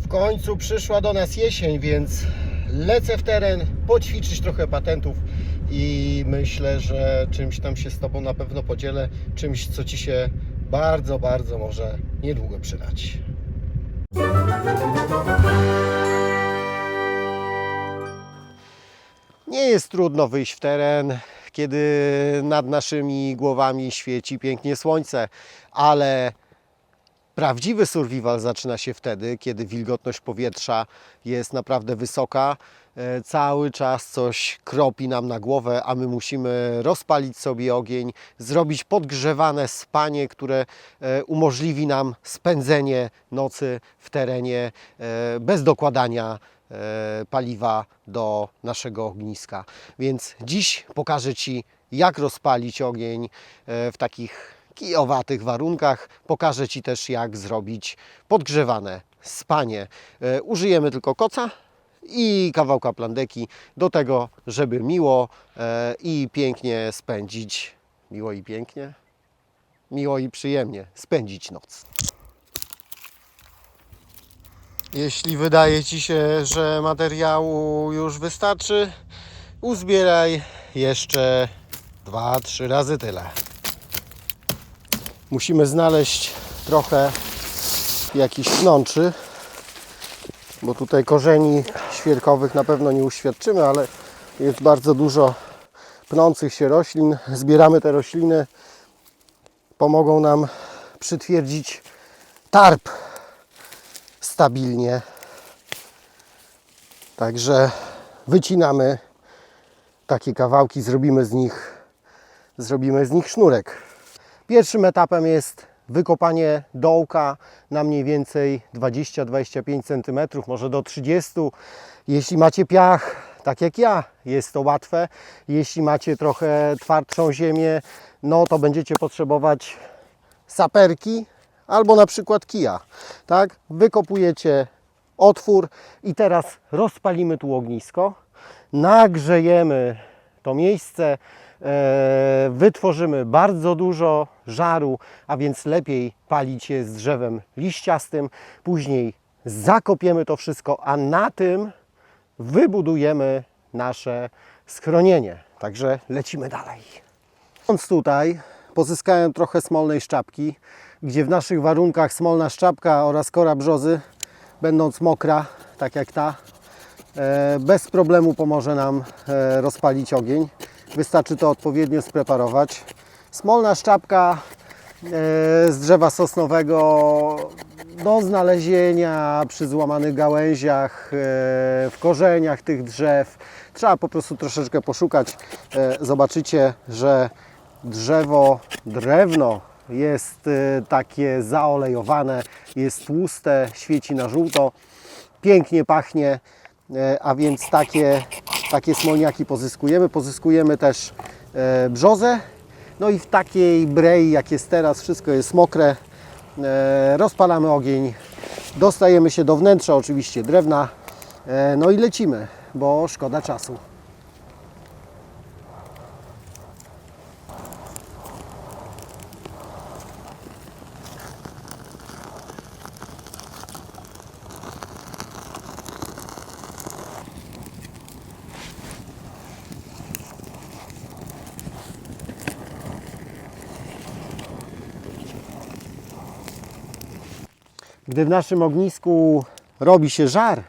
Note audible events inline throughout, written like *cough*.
W końcu przyszła do nas jesień, więc lecę w teren, poćwiczyć trochę patentów i myślę, że czymś tam się z Tobą na pewno podzielę, czymś, co Ci się bardzo, bardzo może niedługo przydać. Nie jest trudno wyjść w teren, kiedy nad naszymi głowami świeci pięknie słońce, ale Prawdziwy survival zaczyna się wtedy, kiedy wilgotność powietrza jest naprawdę wysoka. E, Cały czas coś kropi nam na głowę, a my musimy rozpalić sobie ogień, zrobić podgrzewane spanie, które e, umożliwi nam spędzenie nocy w terenie e, bez dokładania paliwa do naszego ogniska. Więc dziś pokażę Ci, jak rozpalić ogień w takich kijowatych warunkach. Pokażę Ci też, jak zrobić podgrzewane spanie. E, Użyjemy tylko koca i kawałka plandeki do tego, żeby miło e, i pięknie spędzić, miło i pięknie, miło i przyjemnie spędzić noc. Jeśli wydaje Ci się, że materiału już wystarczy, uzbieraj jeszcze 2-3 razy tyle. Musimy znaleźć trochę jakichś pnączy, bo tutaj korzeni świerkowych na pewno nie uświadczymy, ale jest bardzo dużo pnących się roślin. Zbieramy te rośliny, pomogą nam przytwierdzić tarp stabilnie. Także wycinamy takie kawałki, zrobimy z nich, zrobimy z nich sznurek. Pierwszym etapem jest wykopanie dołka na mniej więcej 20-25 cm, może do 30 Jeśli macie piach, tak jak ja, jest to łatwe. Jeśli macie trochę twardszą ziemię, no to będziecie potrzebować saperki albo na przykład kija. Tak? Wykopujecie otwór i teraz rozpalimy tu ognisko, nagrzejemy to miejsce, wytworzymy bardzo dużo żaru, a więc lepiej palić je z drzewem liściastym. Później zakopiemy to wszystko, a na tym wybudujemy nasze schronienie. Także lecimy dalej. Idąc tutaj pozyskałem trochę smolnej szczapki, gdzie w naszych warunkach smolna szczapka oraz kora brzozy, będąc mokra, tak jak ta, e, bez problemu pomoże nam e, rozpalić ogień. Wystarczy to odpowiednio spreparować. Smolna szczapka e, z drzewa sosnowego do znalezienia przy złamanych gałęziach, e, w korzeniach tych drzew. Trzeba po prostu troszeczkę poszukać. E, Zobaczycie, że drzewo, drewno jest takie zaolejowane, jest tłuste, świeci na żółto, pięknie pachnie, a więc takie, takie smolniaki pozyskujemy. Pozyskujemy też e, brzozę, no i w takiej brei, jak jest teraz, wszystko jest mokre, e, rozpalamy ogień, dostajemy się do wnętrza oczywiście drewna, e, no i lecimy, bo szkoda czasu. Gdy w naszym ognisku robi się żar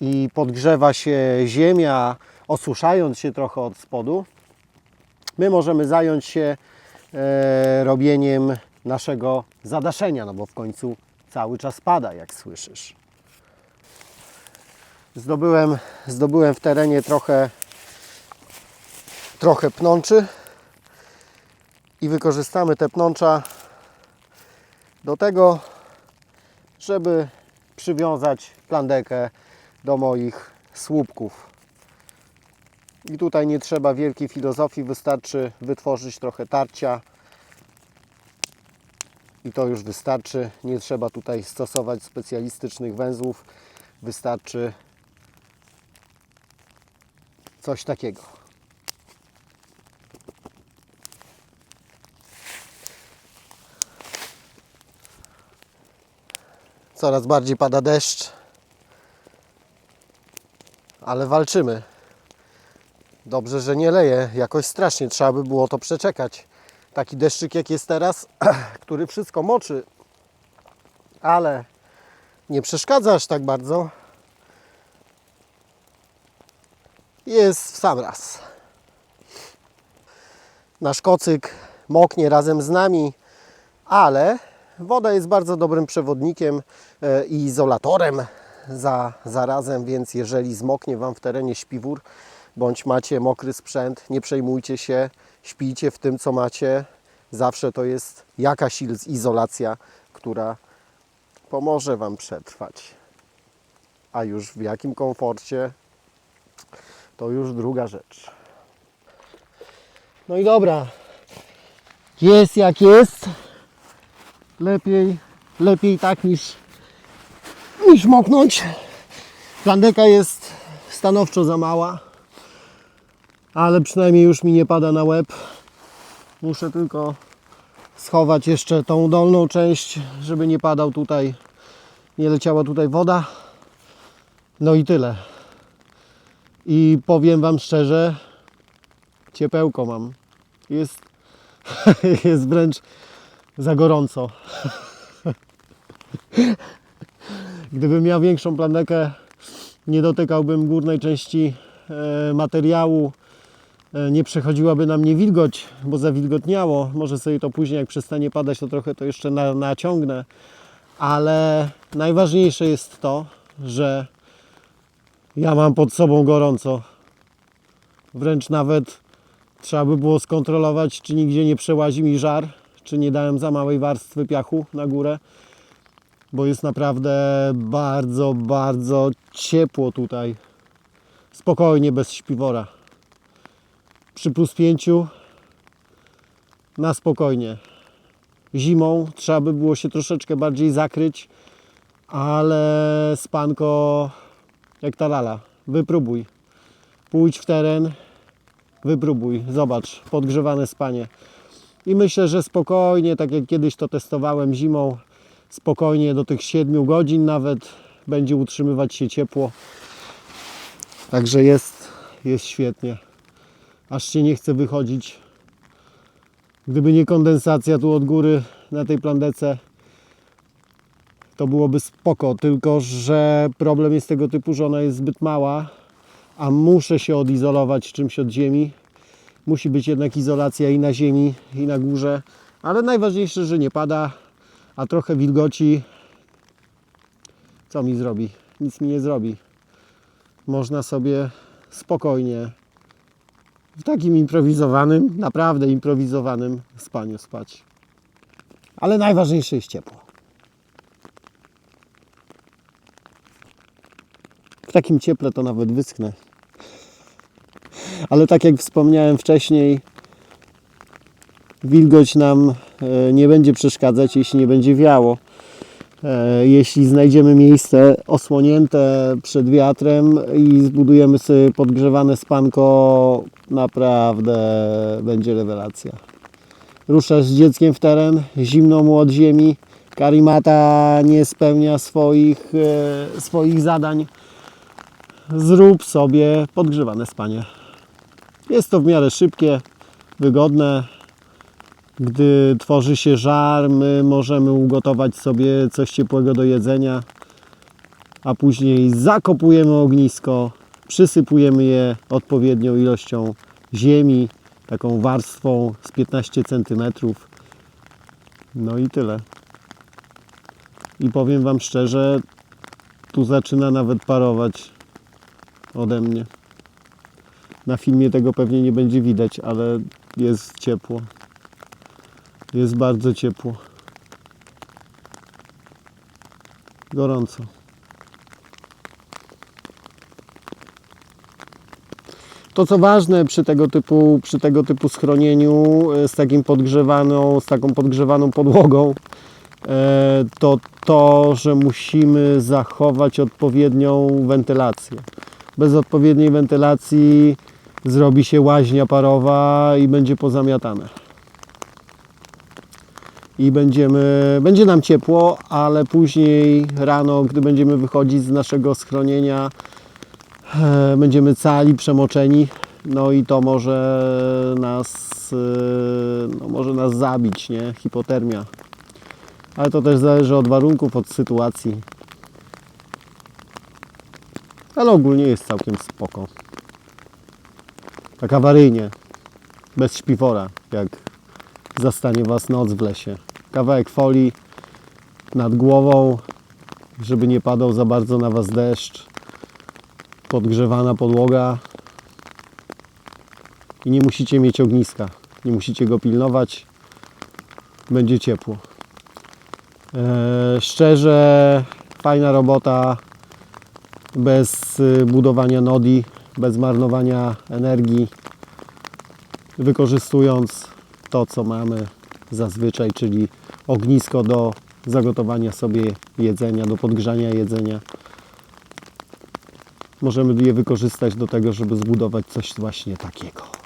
i podgrzewa się ziemia, osuszając się trochę od spodu, my możemy zająć się e, robieniem naszego zadaszenia, no bo w końcu cały czas pada, jak słyszysz. Zdobyłem, zdobyłem w terenie trochę, trochę pnączy i wykorzystamy te pnącza do tego, żeby przywiązać plandekę do moich słupków. I tutaj nie trzeba wielkiej filozofii, wystarczy wytworzyć trochę tarcia i to już wystarczy. Nie trzeba tutaj stosować specjalistycznych węzłów, wystarczy coś takiego. Coraz bardziej pada deszcz, ale walczymy. Dobrze, że nie leje jakoś strasznie. Trzeba by było to przeczekać. Taki deszczyk jak jest teraz, *clears throat* który wszystko moczy, ale nie przeszkadza aż tak bardzo. Jest w sam raz. Nasz kocyk moknie razem z nami, ale woda jest bardzo dobrym przewodnikiem e, i izolatorem za, zarazem, więc jeżeli zmoknie Wam w terenie śpiwór, bądź macie mokry sprzęt, nie przejmujcie się, śpijcie w tym, co macie. Zawsze to jest jakaś iz- izolacja, która pomoże Wam przetrwać. A już w jakim komforcie, to już druga rzecz. No i dobra. Jest jak jest. Lepiej, lepiej tak niż, niż moknąć. Plandeka jest stanowczo za mała, ale przynajmniej już mi nie pada na łeb. Muszę tylko schować jeszcze tą dolną część, żeby nie padał tutaj, nie leciała tutaj woda. No i tyle. I powiem Wam szczerze, ciepełko mam. Jest, *laughs* jest wręcz za gorąco. Gdybym miał większą planekę, nie dotykałbym górnej części e, materiału, e, nie przechodziłaby na mnie wilgoć, bo zawilgotniało. Może sobie to później, jak przestanie padać, to trochę to jeszcze na, naciągnę. Ale najważniejsze jest to, że ja mam pod sobą gorąco. Wręcz nawet trzeba by było skontrolować, czy nigdzie nie przełazi mi żar, czy nie dałem za małej warstwy piachu na górę, bo jest naprawdę bardzo, bardzo ciepło tutaj. Spokojnie, bez śpiwora. Przy plus pięciu na spokojnie. Zimą trzeba by było się troszeczkę bardziej zakryć, ale spanko jak ta lala. Wypróbuj. Pójdź w teren, wypróbuj, zobacz, podgrzewane spanie. I myślę, że spokojnie, tak jak kiedyś to testowałem zimą, spokojnie do tych 7 godzin nawet będzie utrzymywać się ciepło. Także jest, jest świetnie. Aż się nie chce wychodzić. Gdyby nie kondensacja tu od góry na tej plandece, to byłoby spoko, tylko że problem jest tego typu, że ona jest zbyt mała, a muszę się odizolować czymś od ziemi. Musi być jednak izolacja i na ziemi, i na górze, ale najważniejsze, że nie pada, a trochę wilgoci. Co mi zrobi? Nic mi nie zrobi. Można sobie spokojnie w takim improwizowanym, naprawdę improwizowanym spaniu spać. Ale najważniejsze jest ciepło. W takim cieple to nawet wyschnę. Ale tak jak wspomniałem wcześniej, wilgoć nam e, nie będzie przeszkadzać, jeśli nie będzie wiało. E, Jeśli znajdziemy miejsce osłonięte przed wiatrem i zbudujemy sobie podgrzewane spanko, naprawdę będzie rewelacja. Ruszasz z dzieckiem w teren, zimno mu od ziemi, karimata nie spełnia swoich, e, swoich zadań zrób sobie podgrzewane spanie. Jest to w miarę szybkie, wygodne. Gdy tworzy się żar, my możemy ugotować sobie coś ciepłego do jedzenia, a później zakopujemy ognisko, przysypujemy je odpowiednią ilością ziemi, taką warstwą z 15 cm. No i tyle. I powiem Wam szczerze, tu zaczyna nawet parować ode mnie. Na filmie tego pewnie nie będzie widać, ale jest ciepło. Jest bardzo ciepło. Gorąco. To co ważne przy tego typu, przy tego typu schronieniu e, z takim podgrzewaną, z taką podgrzewaną podłogą, e, to to, że musimy zachować odpowiednią wentylację. Bez odpowiedniej wentylacji zrobi się łaźnia parowa i będzie pozamiatane. I będziemy, będzie nam ciepło, ale później rano, gdy będziemy wychodzić z naszego schronienia, e, będziemy cali, przemoczeni, no i to może nas, e, no może nas zabić, nie? Hipotermia. Ale to też zależy od warunków, od sytuacji. Ale ogólnie jest całkiem spoko. Tak awaryjnie, bez śpiwora, jak zastanie Was noc w lesie. Kawałek folii nad głową, żeby nie padał za bardzo na Was deszcz. Podgrzewana podłoga. I nie musicie mieć ogniska. Nie musicie go pilnować. Będzie ciepło. Eee, szczerze, fajna robota. Bez y, budowania nodi, bez marnowania energii. Wykorzystując to, co mamy zazwyczaj, czyli ognisko do zagotowania sobie jedzenia, do podgrzania jedzenia. Możemy je wykorzystać do tego, żeby zbudować coś właśnie takiego.